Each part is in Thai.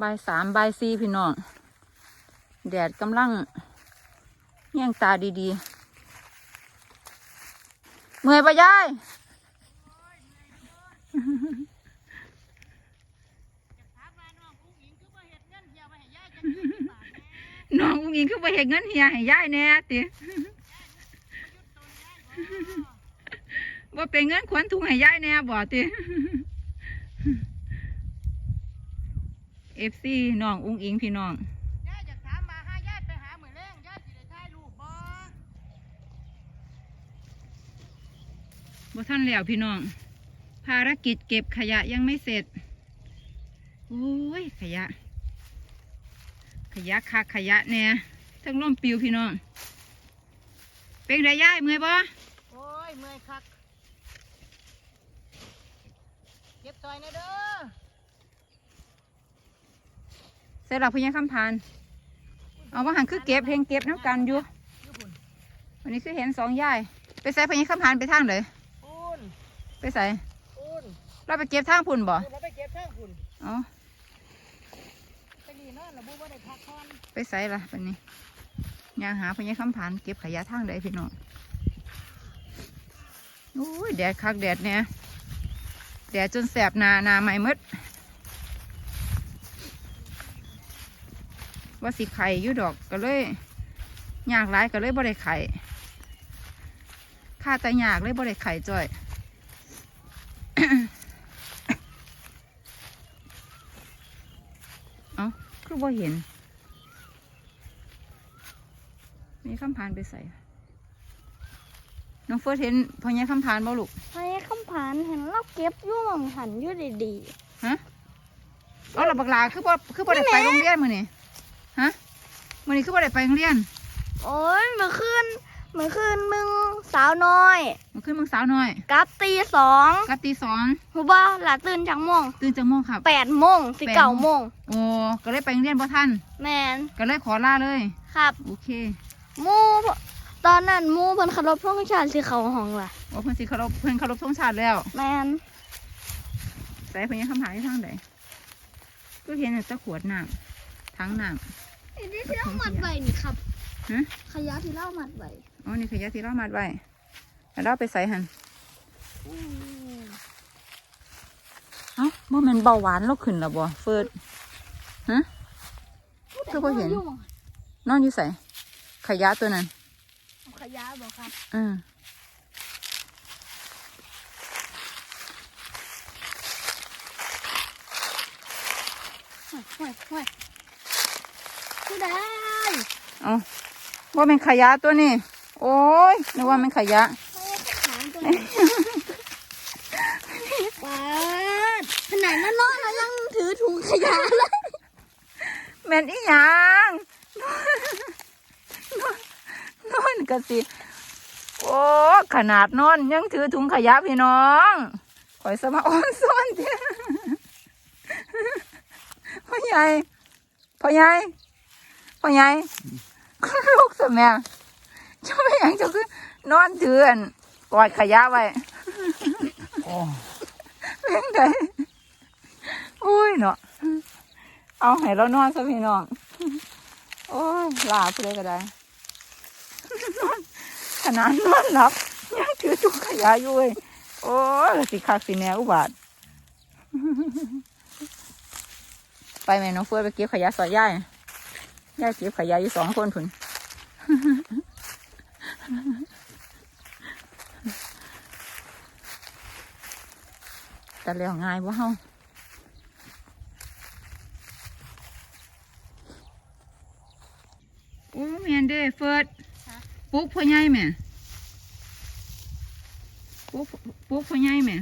บ่ายสามบ่ายสี่พี่น้อง แดดกำลังแย่งตาดีๆ เมื่อยปะยายน้องอุ้งอิงคือไปเห็นเงินเฮียให้ยายแน่ติว่าเป็นเงินขวัญถุงให้ยายแน่บ่ติ เอฟซีน้องอุ้งอิงพี่น้องย่าอยากถามมาหาย่าไปหาเหมือนแรงย่าสิได้ถ่ายรูปบ่บ่ท่านแล้วพี่น้อง ภารกิจเก็บขยะยังไม่เสร็จโอ้ยขยะ ขยะคักขยะแน่ทั้งล่มปิวพี่น้อง เป็นไรย่ายเมื่อยบ่โอ้ยเมื่อยคักเก็บซอยหนะเด้อเสร็จแล้วพี่ยังคำพาน เอาว่าหันคือเก็บเพลงเก็บน้ำกันอยู่ญี่ปุ่นวันนี้คือเห็นสองย่าย ไปใส่พี่ยังคำพานไปทางไหนปูนไปใส่ปูนเราไปเก็บทางพุ่นบ่ปูนเราไปเก็บทางคุณเอ๋อไปนี่นอนระบุว่าได้พักผ่อนไปใส่ละวันนี้ย่างหาพี่ยังคำพานเก็บขยะทางใดพี่น้องโอ้ยแดดคักแดดเนี่ยแดดจนแสบหนาหนาไหม้หมด ว่าสิไข่อยู่ดอกก็เลยยากหลายก็เลยบ่ได้ไข่ข้าแต่ยากเลยบ่ได้ไข่จ้อยเอ้าคือบ่เห็น มีคำพานไปใส่น้องเฟิร์สเห็นพอนี้คำพานบ่ลูกไอ้คำผานเห็นเราเก็บอยู่หมองหันอยู่ดีฮะเอาละบักลาคือบ่คือบ่ได้ไปโรงเรียนมื้อนี้ฮะ มื้อนี้คือบ่ได้ไปโรงเรียนๆโอ้ยเมื่อคืนเมื่อคืนมึงสาวน้อยมันขึ้นมึงสาวน้อยกลับตีสองกลับตีสองหูบ่หลาตื่นจากโมงตื่นจากโมงครับ แปดโมงสิเก้าโมงโอ้ก็เลยไปโรงเรียนบ่ทันแมนก็เลยขอลาเลย ครับโอเคหมูตอนนั้นหมูเพิ่นเคารพท่องชาติสิเขาห้องล่ะโอ้เพิ่นสิเคารพเพิ่นเคารพธงชาติแล้วแมนใส่เพิ่นยังคำถามที่ทางใดก็เห็นแต่ขวดน้ำทั้งน้ อันนี้ที่เรามัดไว้นี่ครับฮะขยะที่เรามัดไว้ำอ๋อนี่ขยะที่เรามัดไว้แล้วเราไปใส่หันอืมเอ้าบ่แม่นเบาหวานเราขึ้นแล้วบ่เฟิร์ดฮะคือบ่เห็นอยู่ม่องนอนอยู่ใส่ขยะตัวนั้นเอาขยะบ่ครับอืมห่วยห่วยห่วย ผู้ใดเอาว่าเป็นขยะตัวนี้ โอ้ยนึกว่ามันขยะไม่ได้ถามตัวนี้ว้าดขนาดนั้นนอนแล้วยังถือถุงขยะเลยแม่นอีหยังนอนกะสิ โอ้ขนาดนอนยังถือถุงขยะพี่น้องข่อยสมาอ้อนซ้อนเจ้พ่อใหญ่พ่อใหญ่ พ่อใหญ่ลูกสมัยเจ้าไม่ยังเจ้าคือนอนถืออันกอดขยะไว้เพียงใดอุ้ยเนาะเอาให้เรานอนซะพี่น้องโอ้ยลาผู้ใดก็ได้นอนขนาดนอนหลับยังถือถุงขยะอยู่เว้ยโอ้ยสิคักสิแนวอุบาทไปแม่น้องเฟื่อไปเก็บขยะสอยย่าย ย่ายเก็บขยะอยู่สองคนพุ่นแต่แล้วง่ายบ่เฮาโอ้แม่นเด้เฟิร์ดปลุ๊กพ่อใหญ่แม่ปลุ๊กปลุ๊กพ่อใหญ่แม่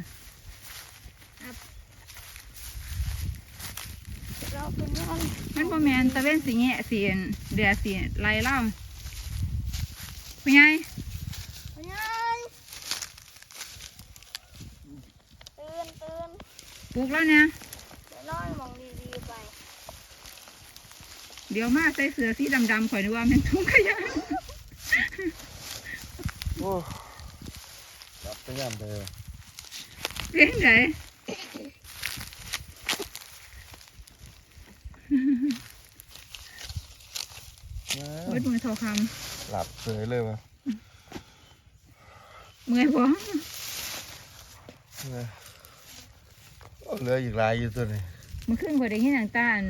เราเป็นยัง มันบ่แม่นตะเว้นสิแงะสิอันเดือสิไล่เล่าพ่อใหญ่ไงตื่นตื่นปลุ๊กแล้วเนี่ยเดี๋ยวนอนมองดีๆไป เดี๋ยวมาใส่เสื้อสีดำๆข่อยนึกว่าแมันทุ่งขยะโอ้จับไปย่ำเลยเพียงไดเบิ ดมือเท่าคหลับเฉยเลยวะำเมื่อยบ่เนี่ยโอ้เหลืออีกหลายอยู่ตัวนี้มันขึ้นกว่าได้ยินอย่างต้าน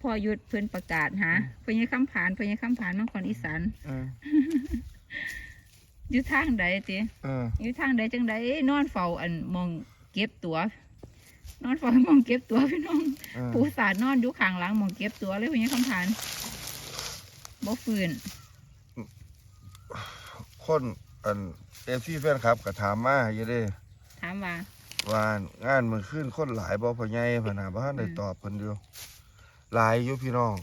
พอหยุดเพิ่นประกาศหาเพิ่นยังคำผานเพิ่นยังคำผานน้องคนอีสานเอออยู่ทางใดติเอออยู่ทางใดจังใดนอนเฝ้าอันมองเก็บตัว นอนเฝ้ามองเก็บตัวพี่น้อง เออผู้สาดนอนอยู่ข้างหลังมองเก็บตัวเลยเพิ่นยังคำผาน บ่ฟื้นคนอันเอฟซีแฟนครับก็ถามมาอยู่เด้ถามว่าว่างานมือขึ้นคนหลายบ่พ่อใหญ่พะนาบ่ทันได้อืมตอบเพิ่นอยู่หลายอยู่พี่น้อง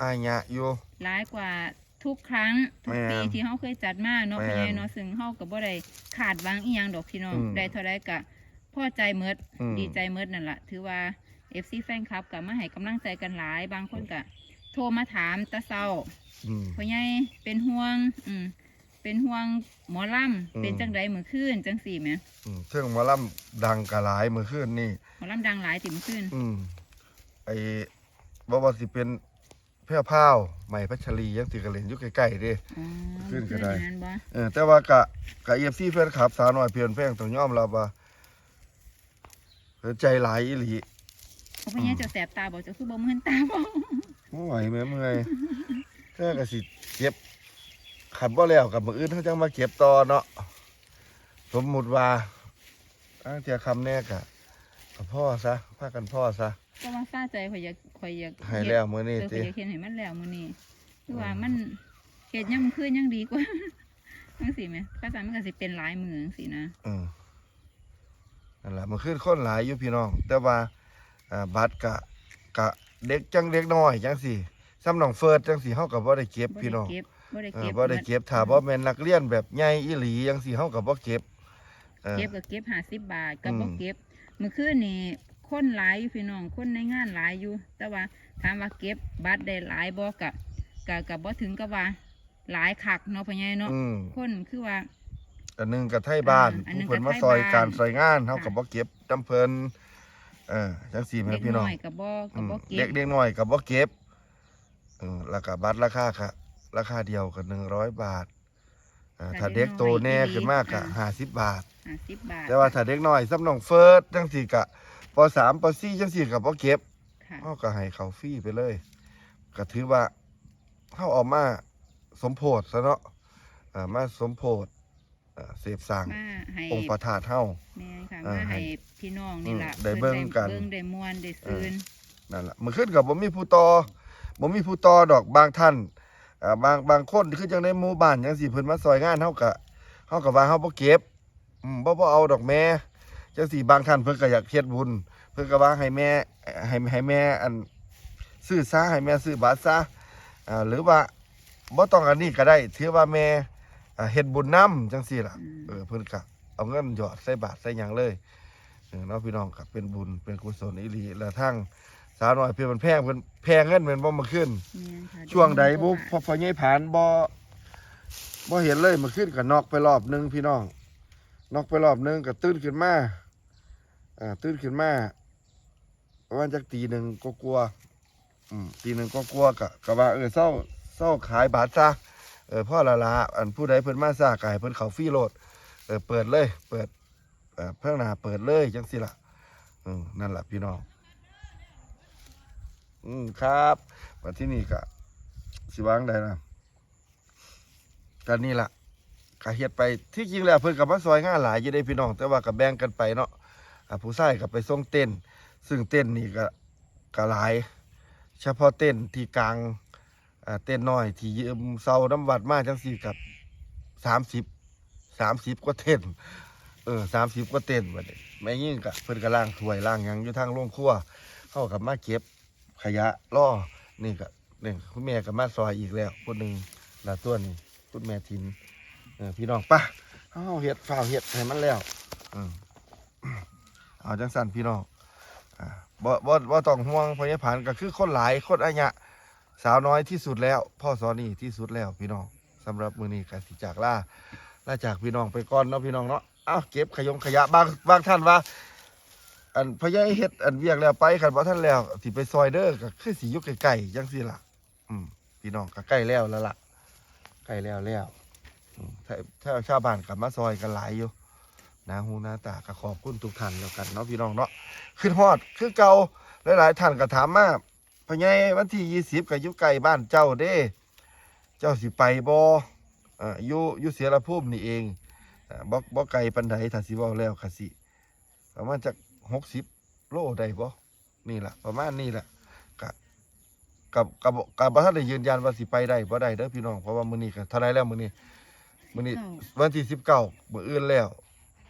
อายะอยู่ร้ายกว่าทุกครั้งทุกปีแม่นที่เฮาเคยจัดมาเนาะแม่นพี่ใหญ่เนาะซึ่งเฮาก็บ่ได้ขาดหวังอีหยังดอกพี่น้องอืมได้เท่าใดก็พอใจเมิดอืมดีใจเมิดนั่นล่ะถือว่า FC แฟนคลับก็มาให้กำลังใจกันหลาย บางคนก็โทรมาถามแตะเซาอืม พ่อใหญ่เป็นห่วง อืมเป็นห่วงหมอลำอืมเป็นจังไดมื้อคืนจังสี่แหมอืมเทิงหมอลำดังกะหลายมื้อคืนนี่หมอลำดังหลายติมื้อคืนอืมไอ้บ่ว่าสิเป็นแพร่พราวใหม่พัชรียังสิกะเล่นอยู่ใกล้ๆเด้อ๋อขึ้นก็ได้มื้อนั้นบ่เออแต่ว่ากะกะ FC แฟนคลับสาวน้อยเพียนแพงต้องยอมรับว่าเธอใจหลายอีหลีเอาพ่อใหญ่เจะแสบตาบ่เจะคือบ่มื่นตาบ่บ่ไหวแม่เมื่อย แค่ก็สิเก็บขันบ่แล้วกับมื้ออื่นเขาจังมาเก็บต่อเนาะสมมุติว่าอ้างเทียคำแน่กะกับพ่อซะพากันพ่อซะก็ว่าซาใจข่อยอยากข่อยอยากให้แล้วมื้อนี้เออข่ติอยอยากเห็นให้มันแล้วมื้อนี้คือว่ามันเฮ็ดยามมื้อคืนยังดีกว่าจังซี่แหมภาษามันก็สิเป็นหลายมื้อจังซี่นะเออนั่นแหละมันขึ้นคนหลายอยู่พี่น้อง แต่ว่าอ่าบัตรกะกะเด็กจังเด็กน้อยจังสิ ซ้ำน้องเฟิร์ดจังสิเฮาก็บ่ได้เก็บบ่พี่ได้น้องเก็บบ่ได้เออเก็บบ่ได้เก็บถ้าบ่แม่นนักเรียนแบบใหญ่อีหลีจังสิเฮาก็บ่เก็บเออเก็บก็เก็บ50บาทก็อืมบ่เก็บมื้อคืนนี่คนหลายอยู่พี่น้องคนในงานหลายอยู่ แต่ว่าถามว่าเก็บบัตรได้หลายบ่ก็ก็ก็บ่ถึงกับว่าหลายคักเนาะพ่อใหญ่เนาะอืมคนคือว่า อันหนึงก็ไทยบ้านอ่าอันหนึ่ผู้งก็เพิ่นมาไทยซอยบ้านการซอยงานเฮาค่ะก็บ่เก็บนํเพิ่นเออจังซี่แม่เด็กพี่น้องน้อยก็บ่ก็บ่อืมเก็เด็บกเด็กน้อยก็บ่เก็บเออแล้วก็บัตรราคาค่ะราคาเดียวก็100บาทอ่าถ้าเด็กโตแน่ขึ้นมากก็50บาท50บาทแต่ว่าถ้าเด็กน้อยสำน้องเฟิร์สจังสี่กะปสามปสี่จังสี่กับบ่เก็บค่ะเฮาก็ให้เขาฟรีไปเลย ก็ถือว่าเฮาเออกมาสมโพธซะเนาะอ่ามาสมโพธอ่าเสพสร้างมาให้องค์พระธาตุเฮา แม่นค่ะอ่ามาให้ให้พี่น้องนี่ล่ะอืมได้เบิ่งกัน เบิ่งได้ม่วนได้ซื่นนั่นล่ะมื้อขึ้นกับบ่มีผู้ต่อ บ่มีผู้ต่อดอกบางท่านอ่าบางบางคนคือจังในหมู่บ้านจังซี่เพิ่นมาซอยงานเฮาก็เฮาก็ว่าเฮาบ่เก็บอืมบ่บ่เอาดอกแม่จังซี่บางท่านเพิ่นก็อยากเฮ็ดบุญ เพิ่นก็ว่าให้แม่ให้ให้แม่อันซื้อซะให้แม่ซื้อบัตรซะอ่าหรือว่าบ่ต้องอันนี้ก็ได้ถือว่าแม่อ่าเฮ็ดบุญนํจังซี่ล่ะอืมเออเพิ่นก็เอาเงินหยอดใส่บาทใส่หยังเลยเออเนาะพี่น้องก็เป็นบุญเป็นกุศลอีหลีแล้วทั้ง สาวน้อยเพิ่นมันแพงเพิ่นแพงเงินแม่นบ่มาขึ้นแม่นค่ะช่วงใดบ่พอพอใหญ่ผานบ่บ่เห็นเลยมาขึ้นก็นอกไปรอบหนึงพี่น้องนอกไปรอบหนึงก็ตื่นขึ้นมาอ่าตื่นขึ้นมาประมาณจักตีหนึ่งก็กลัวาอืมตีหนึ่งก็กลัวๆก็ก็ว่าเออเศร้าเศร้าขายบาทซะเออพ่อละละอันผู้ใดเพิ่นมาซาก็ให้เพิ่นเข้าฟรีโลดเออเปิดเลย เปิดเอ่อเพิ่งหน้าเปิดเลยจังซี่ล่ะอืมนั่นล่ะพี่น้อง อืมครับมาที่นี่ก็สิวางได้นะกันนี่ล่ะก็เฮ็ดไปที่จริงแล้วเพิ่นกับมาซอยงานหลายอยู่ได้พี่น้อง แต่ว่าก็แบ่งกันไปเนาะอ่าผู้ชายก็ไปส่งเต้น ซึ่งเต้นนี่ก็ก็หลาย เฉพาะเต้นที่กลางอ่าเต้นน้อย ที่ยืมเซาน้ำวัดมาจังซี่กับสามสิบสามสิบกว่าเต้น เออสามสิบกว่าเต้นบัดนี้แม่ยิ่งก็เพิ่นก็ล้างถ้วยล้างหยังอยู่ทางโรงครัวเข้ากับมาเก็บ ขยะล่อนี่ก็หนึ่งคุณแม่กับมาซอยอีกแล้วคนหนึ่งลาตัวนี้คุณแม่ทินเออพี่น้องปะเอาเห็ดฝ้าวเห็ดให้มันแล้วอืมเอาจังสันพี่น้องอ่าบ่บ่บ่ต้องห่วงพยาผานก็คือคนหลายคนอาญะสาวน้อยที่สุดแล้ว พ่อสอนี่ที่สุดแล้วพี่น้องสำหรับมือนี้กสิจากล่าล่าจากพี่น้องไปก่อนเนาะพี่น้องเนาะเอาเก็บขยงขยะบางบางท่านว่า อันพะยายเฮ็ดอันเวียกแล้วไปคันบ่ทันแล้วสิไปซอยเด้อก็คือสิอยู่ใกล้ๆจังซี่ล่ะ อืมพี่น้องก็ใกล้แล้วแล้วล่ะใกล้แล้วแล้วอืมถ้าถ้าชาวบ้านกลับมาซอยกันหลายอยู่นาหูหน้าตาก็ขอบคุณทุกท่านแล้วกันเนาะพี่น้องเนาะขึ้นฮอดคือเก่าหลายๆท่านก็ถามมาพะยายวันที่20ก็อยู่ใกล้บ้านเจ้าเด้ เจ้าสิไปบ่อ่าอยู่อยู่เสียรภูมินี่เองอ่าบ่บ่ไกลปานใดถ้าสิเว้าแล้วก็สิประมาณจัก 60โลได้บ่นี่ล่ะประมาณนี้ล่ะกะกับกับกับบ่ทันได้ยืนยันว่าสิไปได้บ่ได้เด้อพี่น้องเพราะว่ามื้อนี้ก็เท่าไหร่แล้วมื้อนี้มื้อนี้เก้าวันที่19มื้ออื่นแล้ว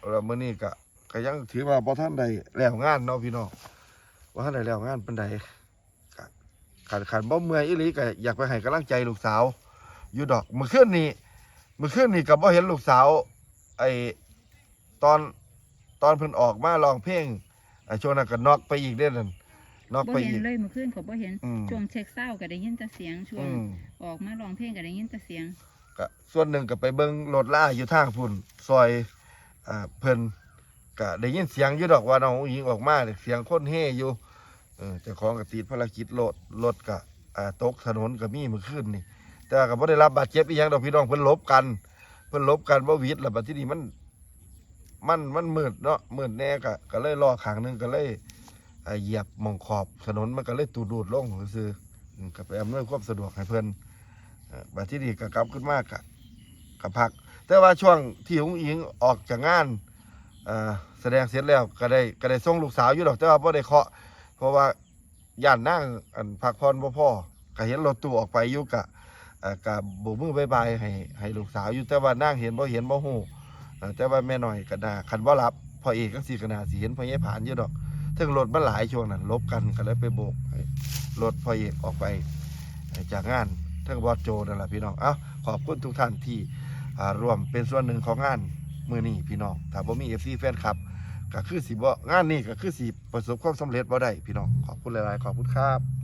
แล้วมื้อนี้ก็ก็ยังถือว่าบ่ทันได้แล้วงานเนาะพี่น้องบ่ทันได้แล้วงานปานใดก็คันคันบ่เมื่อยอีหลีก็อยากไปให้กำลังใจลูกสาวอยู่ดอกมื้อคืนนี้มื้อคืนนี้ก็บ่เห็นลูกสาวไอ้ตอน ตอนเพิ่นออกมาร้องเพลงไอ้ช่วงนั้นก็น็อกไปอีกเด้อนั่นน็อกบ่ไปเห็อีนก เลยเมื่อคืนเขาบ่เห็นอืม ช่วงเช็คเศร้าก็ได้ยินแต่เสียงช่วงอืมออกมาร้องเพลงก็ได้ยินแต่เสียงก็ส่วนหนึ่งก็ไปเบิ่งรถล่าอยู่ทางพุ่นซอยอ่าเพิ่นก็ได้ยินเสียงอยู่ดอกว่าน้องหญิงออกมาเสียงคนเฮอยู่เออเจ้าของก็ติดภารกิจรถรถก็อ่าตกถนนก็มีเมื่อคืนนี่ แต่ว่าก็บ่ได้รับบาดเจ็บอีหยังดอกพี่น้องเพิ่นหลบกัน เพิ่นหลบกันบ่หวิดแล้วบัดทีนี้มัน มันมันมืดเนาะมืดแน่ก็ก็เลยล้อข้างหนึงก็เลยเหยียบมองขอบถนนมันก็เลยตูดูดลงซื่อก็ไปอำนวยความสะดวกให้เพิ่อ่อบัดที่นี่ก็กลับขึ้นมากะก็พัก แต่ว่าช่วงที่อุ้งอิงออกจากงานแสดงเสร็จแล้วก็ได้ก็ได้ส่งลูกสาวอยู่ดอกแต่ว่าบ่ได้เคาะ เพราะว่าย่านนั่งอันพักผ่อนบ่อก็เห็นรถตู้ออกไปอยู่กะอ่ากะโบกมือบายบายให้ให้ลูกสาวอยู่แต่ว่านั่งเห็นบ่เห็นบ่ฮู้เอ่อ แต่ว่าแม่หน่อยก็น่าคันว่ารับพอเอกก็สิก็น่าสิเห็นพอเอกผ่านอยู่ดอกถึงรถมันหลายช่วงนั้นลบกันก็เลยไปโบกรถพอเอกออกไปจากงานทั้งบอสโจนั่นแหละพี่น้องเอ้าขอบคุณทุกท่านที่ร่วมเป็นส่วนหนึ่งของงานมือนี้พี่น้องถ้าบ่มี FC แฟนคลับก็คือสิบ่งานนี้ก็คือสิประสบความสำเร็จบ่ได้พี่น้องขอบคุณหลายๆขอบคุณครับ